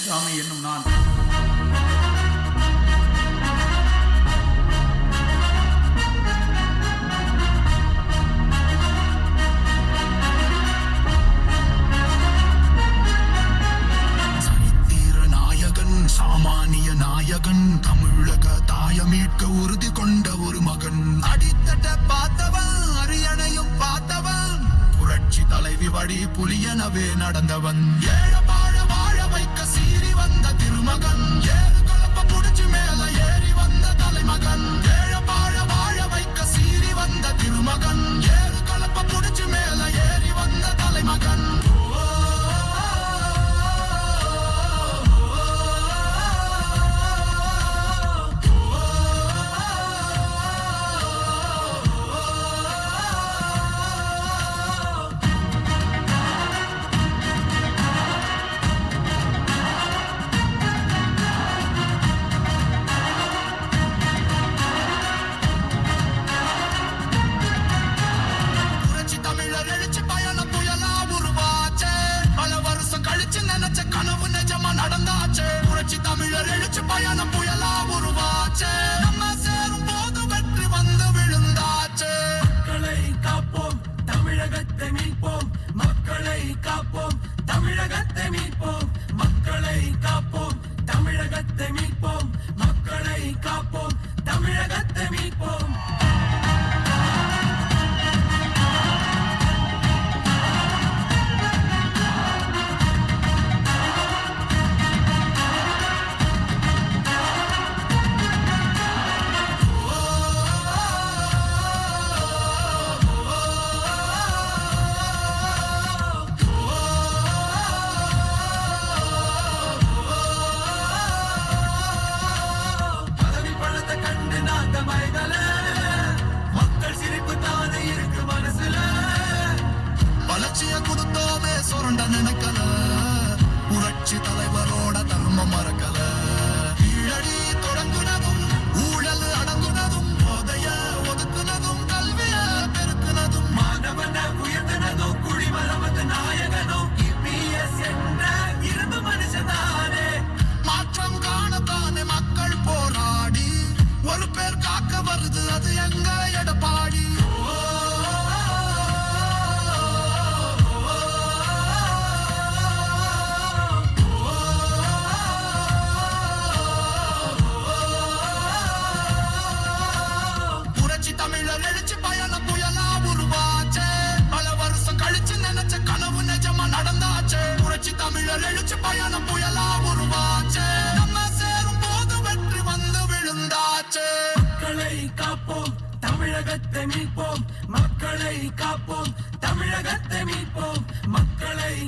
முத்துசாமி என்னும் நான். சாமானிய நாயகன் தமிழக தாயமீட்க உறுதி கொண்ட ஒரு மகன். அடித்தட்ட பார்த்தவன் அரியணையும் பார்த்தவன். புரட்சி தலைவி வழி புலியனவே நடந்தவன்.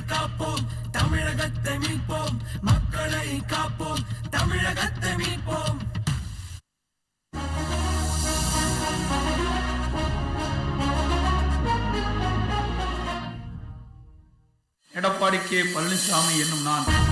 காப்போம். தமிழகத்தை மீட்போம். மக்களை காப்போம். தமிழகத்தை மீட்போம். எடப்பாடி கே பழனிசாமி என்னும் நான்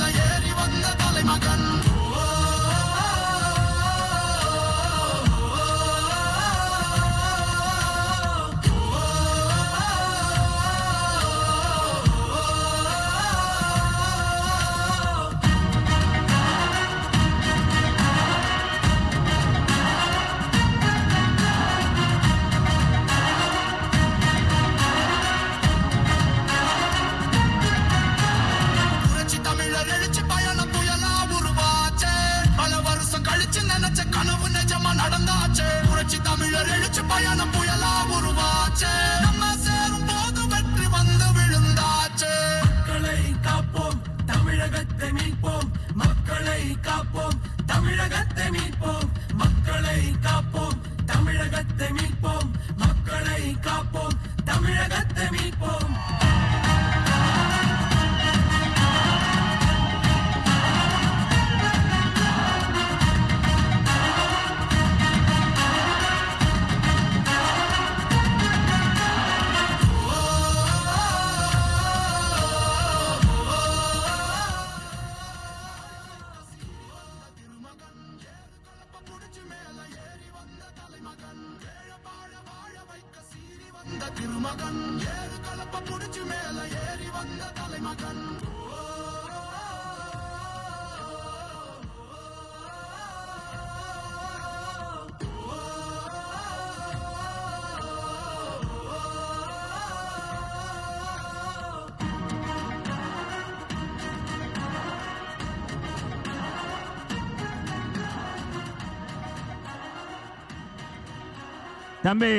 தம்பி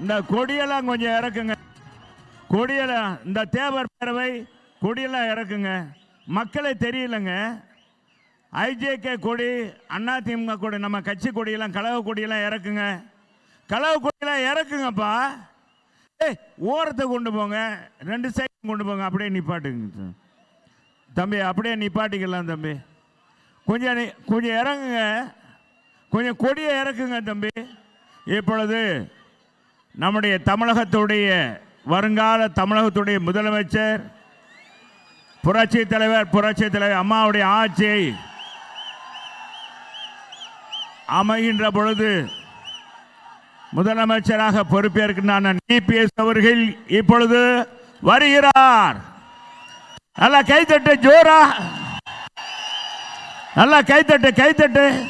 இந்த கொடியெல்லாம் கொஞ்சம் இறக்குங்க. கொடியெல்லாம் இந்த தேவர் பேரவை கொடியெல்லாம் இறக்குங்க. மக்களே தெரியலங்க. ஐஜேகே கொடி அதிமுக கொடி நம்ம கட்சி கொடியெல்லாம் கழக கொடியெல்லாம் இறக்குங்க. களவு கொடியெல்லாம் இறக்குங்கப்பா. ஏய் ஓரத்தை கொண்டு போங்க. ரெண்டு சைடும் கொண்டு போங்க. அப்படியே நிப்பாட்டுங்க. தம்பி அப்படியே நிப்பாட்டிக்கலாம் தம்பி. கொஞ்சம் கொஞ்சம் இறங்குங்க. கொஞ்சம் கொடியை இறக்குங்க தம்பி. இப்பொழுது நம்முடைய தமிழகத்துடைய வருங்கால தமிழகத்துடைய முதலமைச்சர் புரட்சி தலைவர் புரட்சி தலைவர் அம்மாவுடைய ஆட்சியை அமைகின்ற பொழுது முதலமைச்சராக பொறுப்பேற்கின்றான டிபிஎஸ் அவர்கள் இப்பொழுது வருகிறார். நல்லா கைத்தட்டு ஜோரா. நல்லா கைத்தட்டு கைத்தட்டு.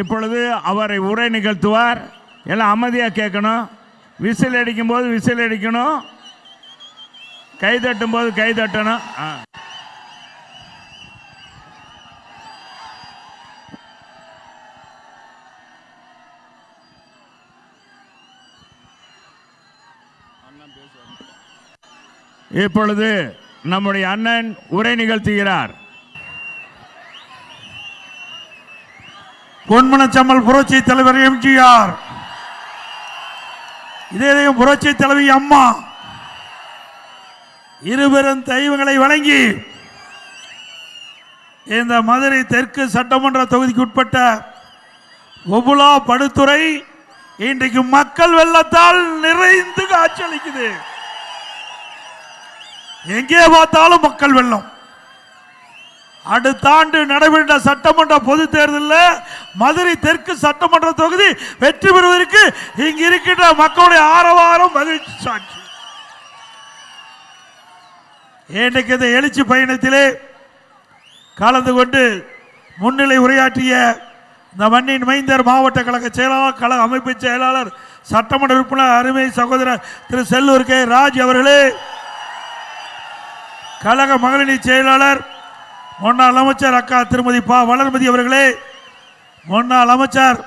இப்பொழுது அவரை உரை நிகழ்த்துவார். எல்லாம் அமைதியாக கேட்கணும். விசில் அடிக்கும் போது விசில் அடிக்கணும். கை தட்டும் போது கை தட்டணும். இப்பொழுது நம்முடைய அண்ணன் உரை நிகழ்த்துகிறார். பொன்மனச்சம்மல் புரட்சி தலைவர் எம்ஜிஆர். இதயம் புரட்சி தலைவி அம்மா. இருபெரும் தெய்வங்களை வழங்கி இந்த மதுரை தெற்கு சட்டமன்ற தொகுதிக்கு உட்பட்ட ஒபுலா படுத்துறை இன்றைக்கு மக்கள் வெள்ளத்தால் நிறைந்து காட்சியளிக்குது எங்கே பார்த்தாலும் மக்கள் வெள்ளம். அடுத்த ஆண்டு நடைபெற்ற சட்டமன்ற பொது தேர்தலில் மதுரை தெற்கு சட்டமன்ற தொகுதி வெற்றி பெறுவதற்கு இங்கு இருக்கின்ற மக்களுடைய ஆரவாரம் மகிழ்ச்சி சாட்சி. இன்றைக்கு இந்த எழுச்சி பயணத்திலே கலந்து கொண்டு முன்னிலை உரையாற்றிய இந்த மண்ணின் மைந்தர் மாவட்ட கழக செயலாளர் கழக அமைப்பு செயலாளர் சட்டமன்ற உறுப்பினர் அருமை சகோதரர் திரு செல்லூர் கே. ராஜ் அவர்களே கழக மகளிர் செயலாளர் முன்னாள் அமைச்சர் அக்கா திருமதி பா. வளர்மதி அவர்களே முன்னாள் அமைச்சர்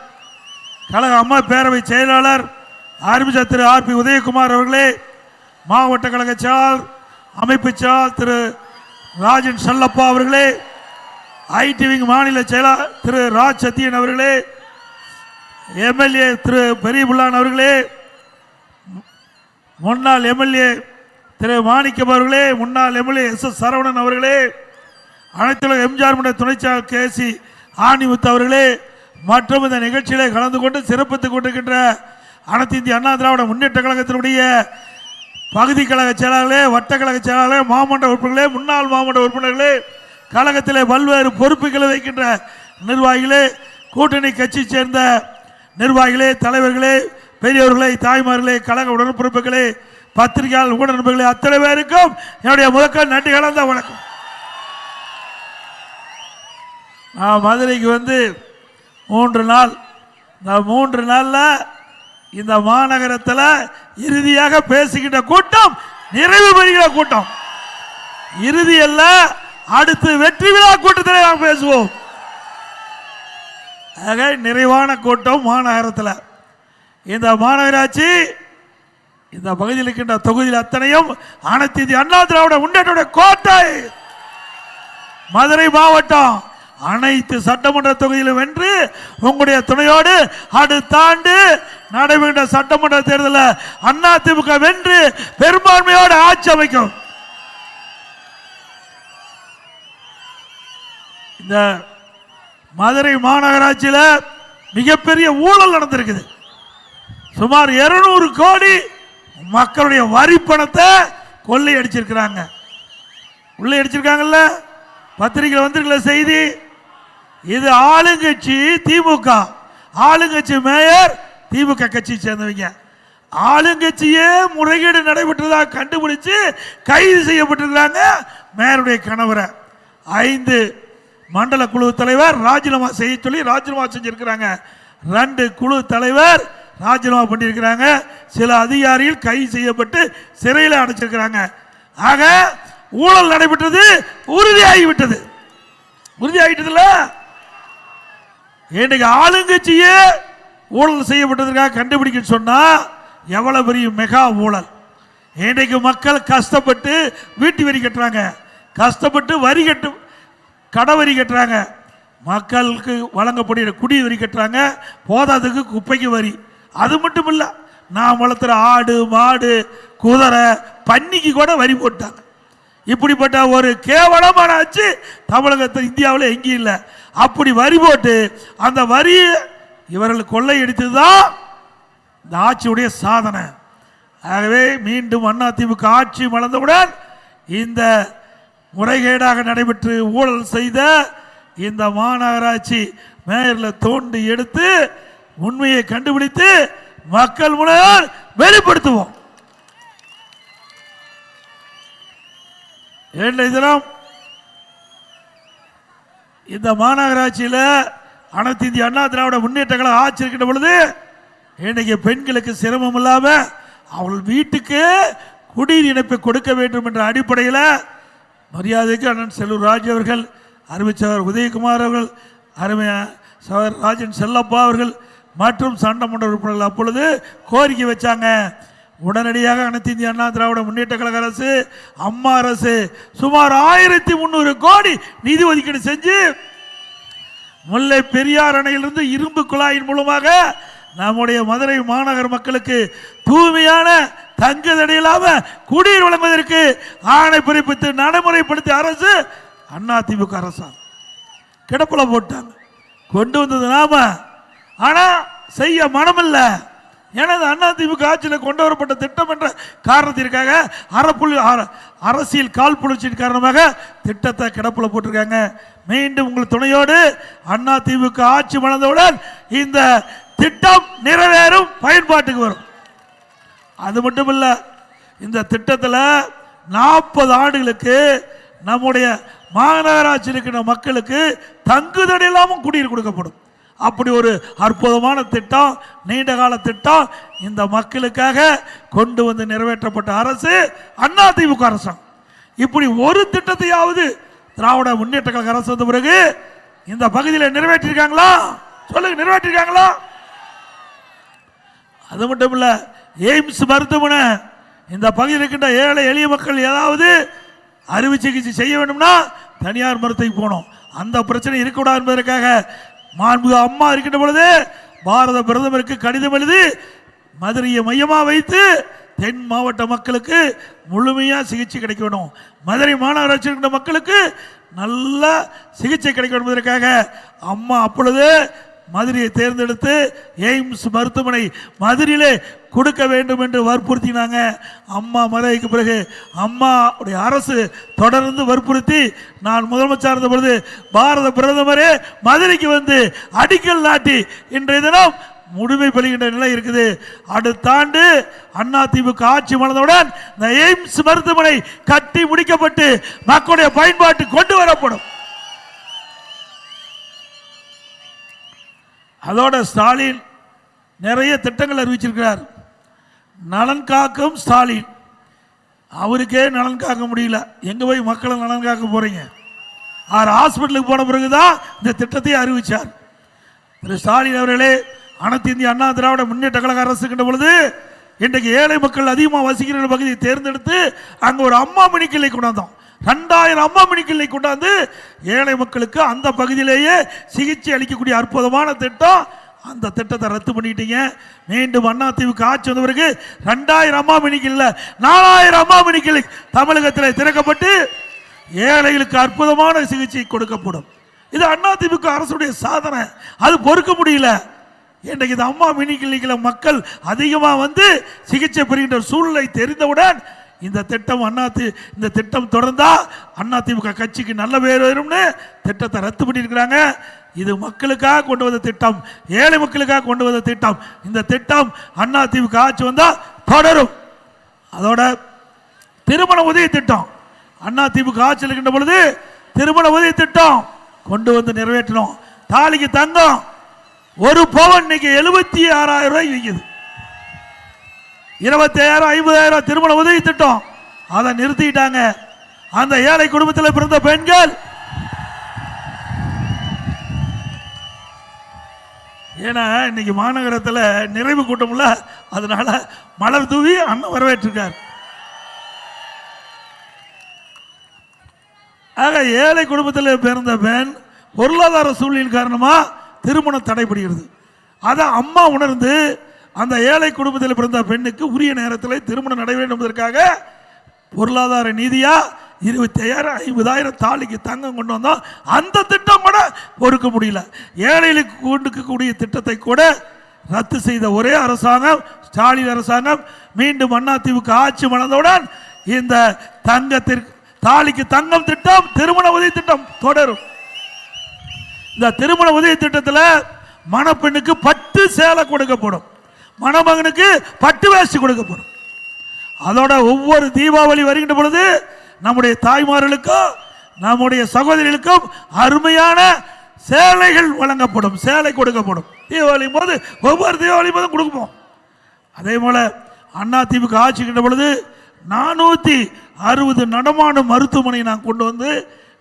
கழக அம்மா பேரவை செயலாளர் ஆரம்பிச்சர் திரு ஆர் பி உதயகுமார் அவர்களே மாவட்ட கழக செயலாளர் அமைப்பு செயலாளர் திரு ராஜன் செல்லப்பா அவர்களே ஐடி விங் மாநில செயலாளர் திரு ராஜ் சத்தியன் அவர்களே எம்எல்ஏ திரு பெரியபுல்லான் அவர்களே முன்னாள் எம்எல்ஏ திரு மாணிக்கம் அவர்களே முன்னாள் எம்எல்ஏ எஸ் எஸ் சரவணன் அவர்களே அனைத்துலக எம்ஜிஆர் மன்ற துணைச்சாளர் கே சி ஆணிமுத்து அவர்களே மற்றும் இந்த நிகழ்ச்சியிலே கலந்து கொண்டு சிறப்பித்துக் கொண்டிருக்கின்ற அனைத்து இந்திய அண்ணா திராவிட முன்னேற்ற கழகத்தினுடைய பகுதி கழக செயலாளர்களே வட்ட கழக செயலாளர்களே மாமன்ற உறுப்பினர்களே முன்னாள் மாமன்ற உறுப்பினர்களே கழகத்திலே பல்வேறு பொறுப்புகளை வைக்கின்ற நிர்வாகிகளே கூட்டணி கட்சி சேர்ந்த நிர்வாகிகளே தலைவர்களே பெரியவர்களே தாய்மார்களே கழக உடன்பிறப்புகளே பத்திரிகையாளர் உடன்பிறப்புகளே அத்தனை பேருக்கும் என்னுடைய முதற்கண் நன்றி கலந்த வணக்கம். நான் மதுரைக்கு வந்து மூன்று நாள். இந்த மூன்று நாளில் இந்த மாநகரத்தில் இறுதியாக பேசுகின்ற கூட்டம் நிறைவு பெறுகிற கூட்டம். இறுதியல்ல அடுத்து வெற்றி விழா கூட்டத்தில் நாம் பேசுவோம். ஆக நிறைவான கூட்டம் மாநகரத்தில். இந்த மாநகராட்சி இந்த பகுதியில் இருக்கின்ற தொகுதியில் அத்தனையும் அனைத்து அண்ணா திராவிட முன்னேற்ற கோட்டை. மதுரை மாவட்டம். அனைத்து சட்டமன்ற தொகுதியிலும் வென்று உங்களுடைய துணையோடு அடுத்த ஆண்டு நடைபெற்ற சட்டமன்ற தேர்தலில் அண்ணா திமுக வென்று பெரும்பான்மையோடு ஆட்சி அமைக்கும். இந்த மதுரை மாநகராட்சியில் மிகப்பெரிய ஊழல் நடந்திருக்குது. சுமார் 200 கோடி மக்களுடைய வரி பணத்தை கொள்ளை அடிச்சிருக்கிறாங்க உள்ளே அடிச்சிருக்காங்கல்ல? பத்திரிகையில் வந்திருக்கல செய்தி இது ஆளுங்கட்சி திமுக. ஆளுங்கட்சி மேயர் திமுக கட்சி சேர்ந்தவங்க. ஆளுங்கட்சியே முறைகேடு நடைபெற்றதாக கண்டுபிடிச்சு கைது செய்யப்பட்டிருக்கிறாங்க மேயருடைய கணவரை. ஐந்து மண்டல குழு தலைவர் ராஜினாமா செய்ய சொல்லி ராஜினாமா செஞ்சிருக்கிறாங்க. ரெண்டு குழு தலைவர் ராஜினாமா பண்ணியிருக்கிறாங்க. சில அதிகாரிகள் கைது செய்யப்பட்டு சிறையில் அடைச்சிருக்கிறாங்க. ஆக ஊழல் நடைபெற்றது உறுதியாகிவிட்டது. உறுதியாகிட்டதுல இன்னைக்கு ஆளுங்கட்சியே ஊழல் செய்யப்பட்டதற்காக கண்டுபிடிக்க சொன்னா எவ்வளவு பெரிய மெகா ஊழல். இன்றைக்கு மக்கள் கஷ்டப்பட்டு வீட்டு வரி கட்டுறாங்க. கஷ்டப்பட்டு வரி கட்டு கடை வரி கட்டுறாங்க. மக்களுக்கு வழங்கப்படுகிற குடி வரி கட்டுறாங்க. போதாதுக்கு குப்பைக்கு வரி. அது மட்டும் இல்லை நான் வளர்த்துற ஆடு மாடு குதிரை பன்னிக்கு கூட வரி போட்டாங்க. இப்படிப்பட்ட ஒரு கேவலமான ஆட்சி தமிழகத்தில் இந்தியாவில் எங்கேயும் இல்லை. அப்படி வரி போட்டு அந்த வரியை இவர்கள் கொள்ளையடித்தது தான் இந்த ஆட்சியுடைய சாதனை. ஆகவே மீண்டும் அதிமுக ஆட்சி மலர்ந்தவுடன் இந்த முறைகேடாக நடைபெற்று ஊழல் செய்த இந்த மாநகராட்சி மேயரில் தோண்டி எடுத்து உண்மையை கண்டுபிடித்து மக்கள் முன்னால் வெளிப்படுத்துவோம். இன்றைய தினம் இந்த மாநகராட்சியில் அனைத்து இந்திய அண்ணா திராவிட முன்னேற்றங்களை கழக ஆட்சி இருக்கின்ற பொழுது இன்றைக்கு பெண்களுக்கு சிரமம் இல்லாமல் அவள் வீட்டுக்கு குடிநீர் இணைப்பை கொடுக்க வேண்டும் என்ற அடிப்படையில் மரியாதைக்கு அண்ணன் செல்லூர் ராஜ் அவர்கள் அறிவிச்சவர் உதயகுமார் அவர்கள் அருமை சவர் ராஜன் செல்லப்பா அவர்கள் மற்றும் சட்டமன்ற உறுப்பினர்கள் அப்பொழுது கோரிக்கை வச்சாங்க. உடனடியாக அனைத்து இந்திய அண்ணா திராவிட முன்னேற்ற கழக அரசு அம்மா அரசு சுமார் ஆயிரத்தி முந்நூறு கோடி நிதி ஒதுக்கீடு செஞ்சு முல்லை பெரியார் அணையிலிருந்து இரும்பு குழாயின் மூலமாக நம்முடைய மதுரை மாநகர் மக்களுக்கு தூய்மையான தங்க இல்லாம குடிநீர் வழங்குவதற்கு ஆணை பிறப்பித்து நடைமுறைப்படுத்திய அரசு அதிமுக அரசாங்கம் கிடப்பில் போட்டாங்க. கொண்டு வந்தது நாம. ஆனா செய்ய மனமில்லை. எனது அதிமுக ஆட்சியில் கொண்டு வரப்பட்ட திட்டம் என்ற காரணத்திற்காக அறப்புள்ளி அர- அரசியல் கால்புணர்ச்சியின் காரணமாக திட்டத்தை கிடப்பில் போட்டிருக்காங்க. மீண்டும் உங்கள் துணையோடு அண்ணா திமுக ஆட்சி மணந்தவுடன் இந்த திட்டம் நிறைவேறும் பயன்பாட்டுக்கு வரும். அது மட்டும் இல்லை இந்த திட்டத்தில் நாற்பது ஆண்டுகளுக்கு நம்முடைய மாநகராட்சியில் இருக்கிற மக்களுக்கு தங்குதடை இல்லாமல் குடிநீர் கொடுக்கப்படும். அப்படி ஒரு அற்புதமான திட்டம் நீண்ட கால திட்டம் இந்த மக்களுக்காக கொண்டு வந்து நிறைவேற்றப்பட்ட அரசு அதிமுக அரசாங்கம். இப்படி ஒரு திட்டத்தையாவது திராவிட முன்னேற்ற கழக அரசு வந்த பிறகு இந்த பகுதியில் நிறைவேற்றிருக்காங்களா? சொல்லுங்க நிறைவேற்றிருக்காங்களா? அது மட்டும் இல்லை எய்ம்ஸ் மருத்துவமனை இந்த பகுதியில் இருக்கின்ற ஏழை எளிய மக்கள் ஏதாவது அறுவை சிகிச்சை செய்ய வேண்டும்னா தனியார் மருத்துவக்கு போகணும். அந்த பிரச்சனை இருக்கக்கூடாது என்பதற்காக மாண்பு அம்மா இருக்கின்ற பொழுது பாரத பிரதமருக்கு கடிதம் எழுதி மதுரையை மையமாக வைத்து தென் மாவட்ட மக்களுக்கு முழுமையாக சிகிச்சை கிடைக்க வேணும். மதுரை மாநகராட்சி இருக்கின்ற மக்களுக்கு நல்ல சிகிச்சை கிடைக்க என்பதற்காக அம்மா அப்பொழுது மதுரையை தேர்ந்தெடுத்து எய்ம்ஸ் மருத்துவமனை மதுரையிலே கொடுக்க வேண்டும் என்று வற்புறுத்தினாங்க. அம்மா மறைவுக்கு பிறகு அம்மாவுடைய அரசு தொடர்ந்து வற்புறுத்தி நான் முதலமைச்சர் இருந்த பொழுது பாரத பிரதமரே மதுரைக்கு வந்து அடிக்கல் நாட்டி இன்றைய தினம் முழுமை பெறுகின்ற நிலை இருக்குது. அடுத்த ஆண்டு அண்ணா திமுக ஆட்சி மலர்ந்தவுடன் இந்த எய்ம்ஸ் மருத்துவமனை கட்டி முடிக்கப்பட்டு மக்களுடைய பயன்பாட்டு கொண்டு வரப்படும். அதோட ஸ்டாலின் நிறைய திட்டங்கள் அறிவிச்சிருக்கிறார். நலன் காக்கும் ஸ்டாலின். அவருக்கே நலன் காக்க முடியல. எங்கே போய் மக்களை நலன் காக்க போகிறீங்க அவர் ஹாஸ்பிட்டலுக்கு போன பிறகுதான் இந்த திட்டத்தை அறிவித்தார் திரு ஸ்டாலின் அவர்களே அனைத்து இந்திய அண்ணா திராவிட முன்னேற்ற கழக அரசு பொழுது இன்றைக்கு ஏழை மக்கள் அதிகமாக வசிக்கிற பகுதியை தேர்ந்தெடுத்து அங்கே ஒரு அம்மா மினிக்கிளை கொண்டாந்தோம் ரெண்டாயிரம் அம்மா மினிக்கிளை கொண்டாந்து ஏழை மக்களுக்கு அந்த பகுதியிலேயே சிகிச்சை அளிக்கக்கூடிய அற்புதமான திட்டம். அந்த திட்டத்தை ரத்து பண்ணிட்டீங்க. மீண்டும் அண்ணா ஆட்சி வந்த பிறகு ரெண்டாயிரம் அம்மா மினிக்கில் நாலாயிரம் அம்மா மினிக்கிளை தமிழகத்தில் திறக்கப்பட்டு ஏழைகளுக்கு அற்புதமான சிகிச்சை கொடுக்கப்படும். இது அதிமுக அரசுடைய சாதனை. அது பொறுக்க முடியல. இன்றைக்கு இந்த அம்மா மினி கிளினிக்கில் மக்கள் அதிகமாக வந்து சிகிச்சை பெறுகின்ற சூழ்நிலை தெரிந்தவுடன் இந்த திட்டம் அண்ணாதி இந்த திட்டம் தொடர்ந்தால் அண்ணா திமுக கட்சிக்கு நல்ல பேர் வரும்னு திட்டத்தை ரத்து பண்ணியிருக்கிறாங்க. இது மக்களுக்காக கொண்டு வந்த திட்டம் ஏழை மக்களுக்காக கொண்டு வந்த திட்டம். இந்த திட்டம் அண்ணா திமுக ஆட்சி வந்தால் தொடரும். அதோட திருமண உதவி திட்டம் அண்ணா திமுக ஆட்சி இருக்கின்ற பொழுது திருமண உதவி திட்டம் கொண்டு வந்து நிறைவேற்றணும். தாலிக்கு தங்கம் ஒரு பவன் இன்னைக்கு எழுபத்தி ஆறாயிரம் ரூபாய் விற்குது இருபத்தி ஐயாயிரம் ஐம்பதாயிரம் திருமண உதவி திட்டம். அதை நிறுத்திட்டாங்க. அந்த ஏழை குடும்பத்தில் பிறந்த பெண்கள். ஏன்னா இன்னைக்கு மாநகரத்தில் நிறைவு கூட்டம்ல அதனால மலர் தூவி அண்ணன் வரவேற்றிருக்கார். ஆக ஏழை குடும்பத்தில் பிறந்த பெண் பொருளாதார சூழ்நிலையின் காரணமா திருமணம் தடைபடுகிறது. அதை அம்மா உணர்ந்து அந்த ஏழை குடும்பத்தில் பிறந்த பெண்ணுக்கு உரிய நேரத்தில் திருமணம் நடைபெற வேண்டும் என்பதற்காக பொருளாதார நீதியாக இருபத்தி ஐயாயிரம் ஐம்பதாயிரம் தாலிக்கு தங்கம் கொண்டு வந்தோம் அந்த திட்டம் கூட பொறுக்க முடியல. ஏழைகளுக்கு கொடுக்கக்கூடிய திட்டத்தை கூட ரத்து செய்த ஒரே அரசாங்கம் ஸ்டாலின் அரசாங்கம் மீண்டும் அதிமுக ஆட்சி மணந்தவுடன் இந்த தங்கத்திற்கு தாலிக்கு தங்கம் திட்டம் திருமண உதவி திட்டம் தொடரும். இந்த திருமண உதவி திட்டத்தில் மணப்பெண்ணுக்கு பட்டு சேலை கொடுக்கப்படும். மணமகனுக்கு பட்டு வேஷ்டி கொடுக்கப்படும். அதோட ஒவ்வொரு தீபாவளி வருகின்ற பொழுது நம்முடைய தாய்மார்களுக்கும் நம்முடைய சகோதரிகளுக்கும் அருமையான சேலைகள் வழங்கப்படும் சேலை கொடுக்கப்படும். தீபாவளி போது ஒவ்வொரு தீபாவளி போதும் கொடுப்போம். அதே போல அண்ணா திமுக ஆட்சிக்கின்ற பொழுது நானூற்றி அறுபது நடமாடும் மருத்துவமனை நான் கொண்டு வந்து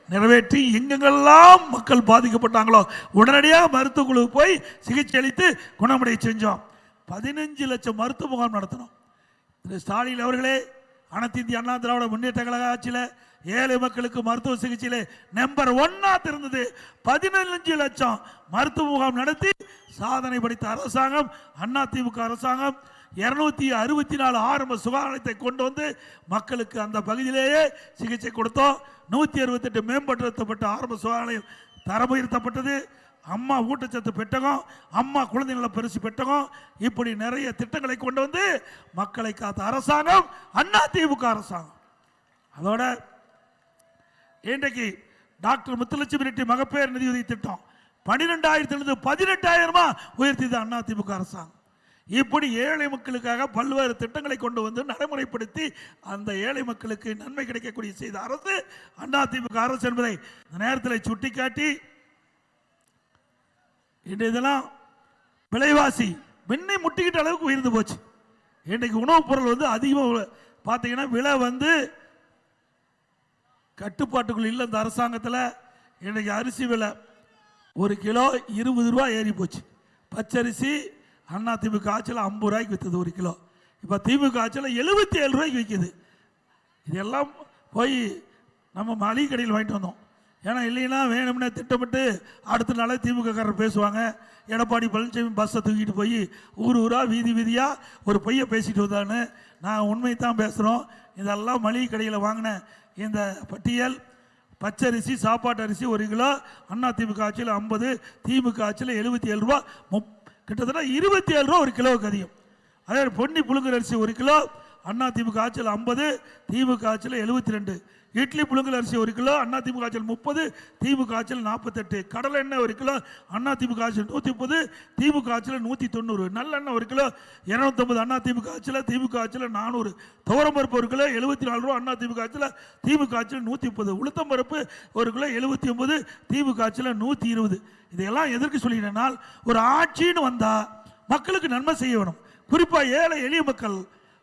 நிறைவேற்றி எங்கெங்கெல்லாம் மக்கள் பாதிக்கப்பட்டாங்களோ உடனடியாக மருத்துவ குழுவுக்கு போய் சிகிச்சை அளித்து குணமடைய செஞ்சோம். பதினஞ்சு லட்சம் மருத்துவ முகாம் நடத்தினோம் திரு ஸ்டாலின் அவர்களே அனைத்து இந்திய அண்ணா திராவிட முன்னேற்ற கழக ஆட்சியில் ஏழை மக்களுக்கு மருத்துவ சிகிச்சையில் நம்பர் ஒன்னா இருந்தது பதினஞ்சு லட்சம் மருத்துவ முகாம் நடத்தி சாதனை படைத்த அரசாங்கம் அண்ணா திமுக அரசாங்கம் இரநூத்தி அறுபத்தி நாலு ஆரம்ப சுகாதாரத்தை கொண்டு வந்து மக்களுக்கு அந்த பகுதியிலேயே சிகிச்சை கொடுத்தோம். நூற்றி அறுபத்தெட்டு மேம்படுத்தப்பட்ட ஆரம்ப சுகாதாரம் தரம் உயர்த்தப்பட்டது அம்மா ஊட்டச்சத்து பெட்டகம் அம்மா குழந்தை நல பரிசு பெட்டகம் இப்படி நிறைய திட்டங்களை கொண்டு வந்து மக்களை காத்த அரசாங்கம் அண்ணா திமுக அரசாங்கம். அதோட இன்றைக்கு டாக்டர் முத்துலட்சுமி ரெட்டி மகப்பேறு நிதியுதவி திட்டம் பன்னிரெண்டாயிரத்திலிருந்து பதினெட்டாயிரமா உயர்த்தியது அண்ணா திமுக அரசாங்கம். இப்படி ஏழை மக்களுக்காக பல்வேறு திட்டங்களை கொண்டு வந்து நடைமுறைப்படுத்தி அந்த ஏழை மக்களுக்கு நன்மை கிடைக்கக்கூடிய செய்த அரசு அண்ணா அரசு என்பதை இந்த நேரத்தில் சுட்டிக்காட்டி இன்றைய தினம் விலைவாசி வெண்ணை முட்டிக்கிட்ட அளவுக்கு உயர்ந்து போச்சு. இன்றைக்கு உணவுப் பொருள் வந்து அதிகமாக பார்த்தீங்கன்னா விலை வந்து கட்டுப்பாட்டுக்குள் இல்லை இந்த அரசாங்கத்தில். இன்றைக்கு அரிசி விலை ஒரு கிலோ இருபது ரூபா ஏறி போச்சு பச்சரிசி அண்ணா திமுக ஆட்சியில் ஐம்பது ரூபாய்க்கு விற்றது ஒரு கிலோ. இப்போ திமுக ஆட்சியில் எழுபத்தி ஏழு ரூபாய்க்கு விற்கிது இதெல்லாம் போய் நம்ம மளிகை கடையில் வாங்கிட்டு வந்தோம். ஏன்னா இல்லைன்னா வேணும்னே திட்டமிட்டு அடுத்த நாளே திமுகக்காரர் பேசுவாங்க. எடப்பாடி பழனிசாமி பஸ்ஸை தூக்கிட்டு போய் ஊர் ஊராக வீதி வீதியாக ஒரு பொய்யை பேசிட்டு வந்தான்னு நான் உண்மை தான் பேசுகிறோம் இதெல்லாம் மளிகை கடையில் வாங்கின இந்த பட்டியல். பச்சரிசி சாப்பாட்டு அரிசி ஒரு கிலோ. அண்ணா திமுக ஆட்சியில் ஐம்பது திமுக ஆட்சியில் எழுபத்தி ஏழு ரூபா முப் கிட்டத்தட்ட இருபத்தி ஏழு ரூபா ஒரு கிலோவுக்கு அதிகம். அதே பொன்னி புழுங்கல் அரிசி ஒரு கிலோ அண்ணா திமுக ஆட்சியில் ஐம்பது திமுக ஆட்சியில் எழுபத்தி ரெண்டு. இட்லி புழுங்கல் அரிசி ஒரு கிலோ அண்ணா திமுக ஆட்சியில் முப்பது திமுக ஆட்சியில் நாற்பத்தெட்டு. கடலை எண்ணெய் ஒரு கிலோ அண்ணா திமுக ஆட்சியில் நூற்றி முப்பது திமுக ஆட்சியில் நூற்றி தொண்ணூறு நல்லெண்ணெய் ஒரு கிலோ இரநூத்தொம்பது அண்ணா திமுக ஆட்சியில் திமுக ஆட்சியில் நானூறு. துவரம்பருப்பு ஒரு கிலோ எழுபத்தி நாலு ரூபா அண்ணா திமுக ஆட்சியில் திமுக ஆட்சியில் நூற்றி முப்பது உளுத்தம்பருப்பு ஒரு கிலோ எழுபத்தி ஒன்பது திமுக ஆட்சியில் நூற்றி இருபது இதையெல்லாம் எதற்கு சொல்லினேனால் ஒரு ஆட்சின்னு வந்தால் மக்களுக்கு நன்மை செய்ய வேணும். குறிப்பாக ஏழை எளிய மக்கள்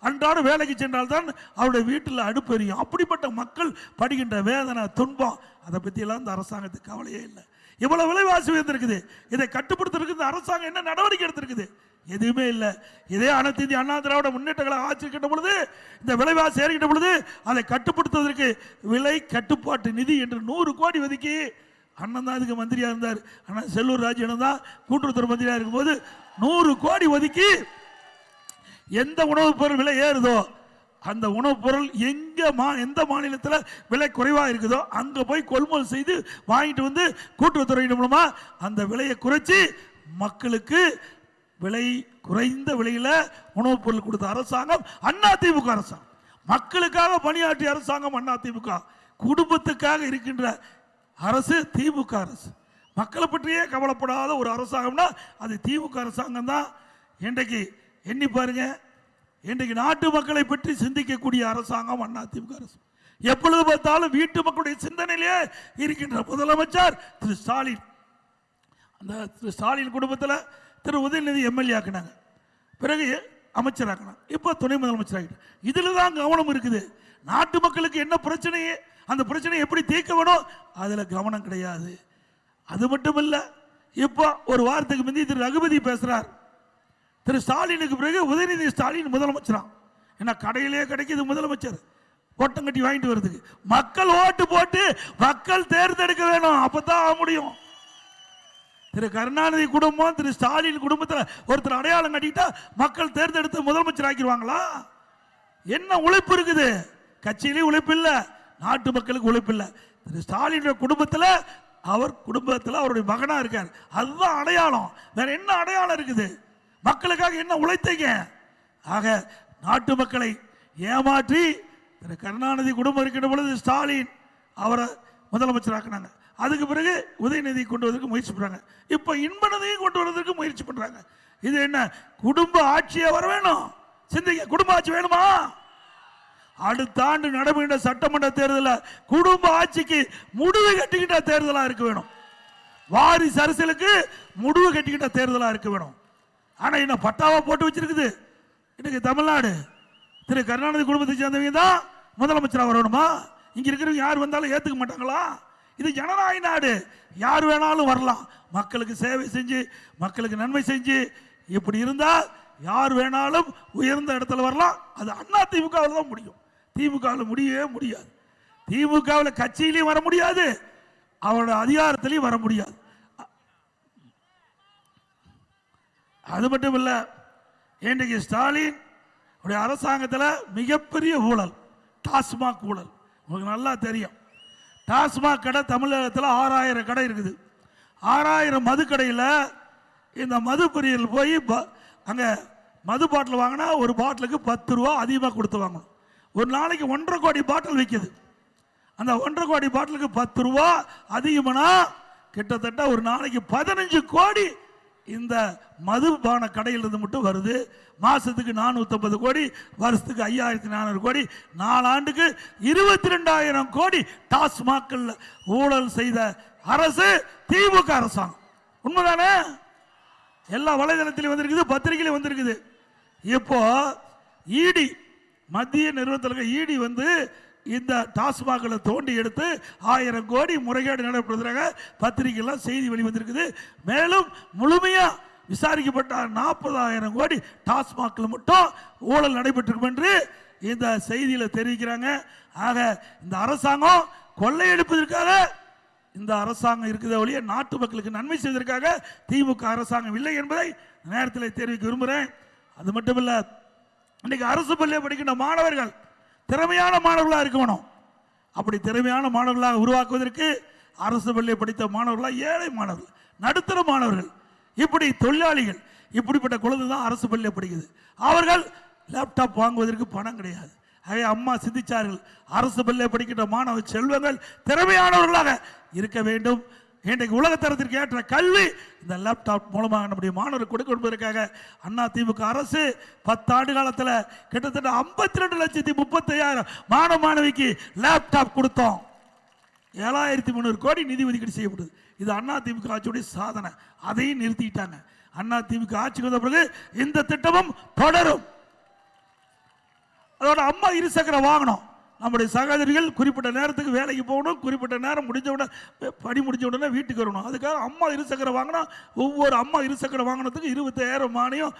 அன்றாட வேலைக்கு சென்றால்தான் அவருடைய வீட்டில் அடுப்பெரியும் அப்படிப்பட்ட மக்கள் படுகின்ற வேதனை துன்பம் அதை பற்றியெல்லாம் இந்த அரசாங்கத்துக்கு கவலையே இல்லை. இவ்வளவு விலைவாசி உயர்ந்திருக்குது. இதை கட்டுப்படுத்துறதுக்கு இந்த அரசாங்கம் என்ன நடவடிக்கை எடுத்திருக்குது? எதுவுமே இல்லை. இதே அனைத்து இந்திய அண்ணா திராவிட முன்னேற்றங்களை ஆட்சி பொழுது இந்த விலைவாசி ஏறிக்கிட்ட பொழுது அதை கட்டுப்படுத்துவதற்கு விலை கட்டுப்பாட்டு நிதி என்று நூறு கோடி ஒதுக்கி அண்ணன் தான் இதுக்கு மந்திரியாக இருந்தார். ஆனால் செல்லூர் ராஜு தான் கூட்டுறவுத்துறை மந்திரியாக இருக்கும்போது நூறு கோடி ஒதுக்கி எந்த உணவுப் பொருள் விலை ஏறுதோ அந்த உணவுப் பொருள் எங்கே மா எந்த மாநிலத்தில் விலை குறைவாக இருக்குதோ அங்கே போய் கொள்முதல் செய்து வாங்கிட்டு வந்து கூட்டுறவுத்துறையின் மூலமாக அந்த விலையை குறைச்சி மக்களுக்கு விலை குறைந்த விலையில் உணவுப் பொருள் கொடுத்த அரசாங்கம் அண்ணா திமுக அரசாங்கம். மக்களுக்காக பணியாற்றிய அரசாங்கம் அண்ணா திமுக குடும்பத்துக்காக இருக்கின்ற அரசு திமுக அரசு. மக்களை பற்றியே கவலைப்படாத ஒரு அரசாங்கம்னா அது திமுக அரசாங்கம் தான் இன்றைக்கு எண்ணி பாருங்க. இன்றைக்கு நாட்டு மக்களை பற்றி சிந்திக்கக்கூடிய அரசாங்கம் அண்ணா திமுக அரசு. எப்பொழுது பார்த்தாலும் வீட்டு மக்களுடைய சிந்தனையிலே இருக்கின்ற முதலமைச்சர் திரு ஸ்டாலின். அந்த திரு ஸ்டாலின் குடும்பத்தில் திரு உதயநிதி எம்எல்ஏ ஆக்கினாங்க. பிறகு அமைச்சராக்கினாங்க இப்போ துணை முதலமைச்சர் இதில் தான் கவனம் இருக்குது. நாட்டு மக்களுக்கு என்ன பிரச்சனையே அந்த பிரச்சனையை எப்படி தீர்க்க வேணும்? அதில் கவனம் கிடையாது. அது மட்டும் இல்லை இப்போ ஒரு வாரத்துக்கு முந்தி திரு ரகுபதி பேசுகிறார் திரு ஸ்டாலினுக்கு பிறகு உதயநிதி ஸ்டாலின் முதலமைச்சரா ஏன்னா கடையிலே கிடைக்குது முதலமைச்சர். ஓட்டம் கட்டி வாங்கிட்டு வர்றதுக்கு. மக்கள் ஓட்டு போட்டு மக்கள் தேர்ந்தெடுக்க வேணும். அப்பதான் ஆக முடியும். திரு கருணாநிதி குடும்பம் திரு ஸ்டாலின் குடும்பத்தில் ஒருத்தர் அடையாளம் கட்டிட்டா மக்கள் தேர்ந்தெடுத்து முதலமைச்சர் ஆக்கிடுவாங்களா? என்ன உழைப்பு இருக்குது? கட்சியிலேயும் உழைப்பு இல்லை. நாட்டு மக்களுக்கு உழைப்பு இல்லை. திரு ஸ்டாலினுடைய குடும்பத்தில் அவர் குடும்பத்தில் அவருடைய மகனாக இருக்கார். அதுதான் அடையாளம். வேற என்ன அடையாளம் இருக்குது? மக்களுக்காக என்ன உழைத்தீங்க? ஆக நாட்டு மக்களை ஏமாற்றி திரு கருணாநிதி குடும்பம் இருக்கின்ற பொழுது ஸ்டாலின் அவரை முதலமைச்சராக்குனாங்க. அதுக்கு பிறகு உதயநிதி கொண்டு வரதுக்கு முயற்சி பண்ணுறாங்க இப்போ இன்பனதையும் கொண்டு வரதுக்கு முயற்சி பண்ணுறாங்க இது என்ன குடும்ப ஆட்சியை வர வேணும்? சிந்திக்க குடும்ப ஆட்சி வேணுமா? அடுத்த ஆண்டு நடைபெறுகின்ற சட்டமன்ற தேர்தலில் குடும்ப ஆட்சிக்கு முடிவு கட்டிக்கிட்ட தேர்தலாக இருக்க வேணும். வாரிசு அரசியலுக்கு முடிவு கட்டிக்கிட்ட தேர்தலாக இருக்க வேணும். ஆனால் என்ன பட்டாவாக போட்டு வச்சிருக்குது? இன்னைக்கு தமிழ்நாடு. திரு கருணாநிதி குடும்பத்தை சேர்ந்தவங்க தான் முதலமைச்சராக வரணுமா? இங்கே இருக்கிறவங்க யார் வந்தாலும் ஏற்றுக்க மாட்டாங்களா? இது ஜனநாயக நாடு. யார் வேணாலும் வரலாம். மக்களுக்கு சேவை செஞ்சு மக்களுக்கு நன்மை செஞ்சு. இப்படி இருந்தால் யார் வேணாலும் உயர்ந்த இடத்துல வரலாம். அது அண்ணா திமுகவில் தான் முடியும். திமுகவில் முடியவே முடியாது. திமுகவில் கட்சியிலையும் வர முடியாது. அவரோட அதிகாரத்திலையும் வர முடியாது. அது மட்டும் இல்லை இன்றைக்கு ஸ்டாலின் உடைய அரசாங்கத்தில் மிகப்பெரிய ஊழல் டாஸ்மாக் ஊழல். உங்களுக்கு நல்லா தெரியும். டாஸ்மாக் கடை தமிழகத்தில் ஆறாயிரம் கடை இருக்குது. ஆறாயிரம் மது கடையில் இந்த மது பிரியல் போய் அங்கே மது பாட்டில் வாங்கினா ஒரு பாட்டிலுக்கு பத்து ரூபா அதிகமாக கொடுத்து வாங்கணும். ஒரு நாளைக்கு ஒன்றரை கோடி பாட்டில் விற்கிது அந்த ஒன்றரை கோடி பாட்டிலுக்கு பத்து ரூபா அதிகமானா கிட்டத்தட்ட ஒரு நாளைக்கு பதினஞ்சு கோடி இந்த மதுபான கடையிலிருந்து மட்டும் வருது. மாதத்துக்கு நானூற்றம்பது கோடி வருஷத்துக்கு ஐயாயிரத்தி நானூறு கோடி நாலாண்டுக்கு இருபத்தி ரெண்டாயிரம் கோடி டாஸ்மாகில் ஊழல் செய்த அரசு திமுக அரசாங்கம். உண்மைதானே? எல்லா வலைதளத்திலையும் வந்திருக்குது பத்திரிகையிலையும் வந்திருக்குது. இப்போ இடி மத்திய நிறுவனத்தில் இடி வந்து இந்த டாஸ்மாகில் தோண்டி எடுத்து ஆயிரம் கோடி முறைகேடு நடைபெறுவதாக பத்திரிகைலாம் செய்தி வெளிவந்திருக்குது. மேலும் முழுமையாக விசாரிக்கப்பட்ட நாற்பதாயிரம் கோடி டாஸ்மாகில் மட்டும் ஊழல் நடைபெற்றிருக்கும் என்று இந்த செய்தியில் தெரிவிக்கிறாங்க. ஆக இந்த அரசாங்கம் கொள்ளையடிப்பதற்காக இந்த அரசாங்கம் இருக்குதே ஒழிய நாட்டு மக்களுக்கு நன்மை செய்வதற்காக திமுக அரசாங்கம் இல்லை என்பதை நேரத்தில் தெரிவிக்க விரும்புகிறேன் அது மட்டும் இல்லை இன்னைக்கு அரசு பள்ளியை படிக்கின்ற மாணவர்கள் திறமையான மாணவர்களாக இருக்கணும் அப்படி திறமையான மாணவர்களாக உருவாக்குவதற்கு அரசு பள்ளியை படித்த மாணவர்களாக ஏழை மாணவர்கள் நடுத்தர மாணவர்கள் இப்படி தொழிலாளிகள் இப்படிப்பட்ட குழந்தை தான் அரசு பள்ளியில் படிக்குது. அவர்கள் லேப்டாப் வாங்குவதற்கு பணம் கிடையாது. ஆகவே அம்மா சிந்திச்சார்கள் அரசு பள்ளியில் படிக்கின்ற மாணவ செல்வங்கள் திறமையானவர்களாக இருக்க வேண்டும். இன்றைக்கு உலகத்தரத்திற்கு ஏற்ற கல்வி இந்த லேப்டாப் மூலமாக நம்முடைய மாணவர்கள் கொடுக்க கொடுப்பதற்காக அண்ணா திமுக அரசு பத்தாண்டு காலத்தில் கிட்டத்தட்ட ஐம்பத்தி ரெண்டு லட்சத்தி முப்பத்தையாயிரம் மாணவ மாணவிக்கு லேப்டாப் கொடுத்தோம். ஏழாயிரத்தி முந்நூறு கோடி நிதி ஒதுக்கீடு செய்யப்படுது இது அண்ணா திமுக ஆட்சியுடைய சாதனை. அதையும் நிறுத்திட்டாங்க. அண்ணா திமுக ஆட்சிக்கு வந்த பிறகு இந்த திட்டமும் தொடரும். அதோட அம்மா இருசக்கர வாகனம். நம்முடைய சகோதரிகள் குறிப்பிட்ட நேரத்துக்கு வேலைக்கு போகணும் குறிப்பிட்ட நேரம் முடிஞ்ச உடனே பணி முடிஞ்ச உடனே வீட்டுக்கு வரணும். அதுக்காக அம்மா இருசக்கர வாங்கினா ஒவ்வொரு அம்மா இருசக்கர வாங்கினதுக்கு இருபத்தாயிரம் மானியம்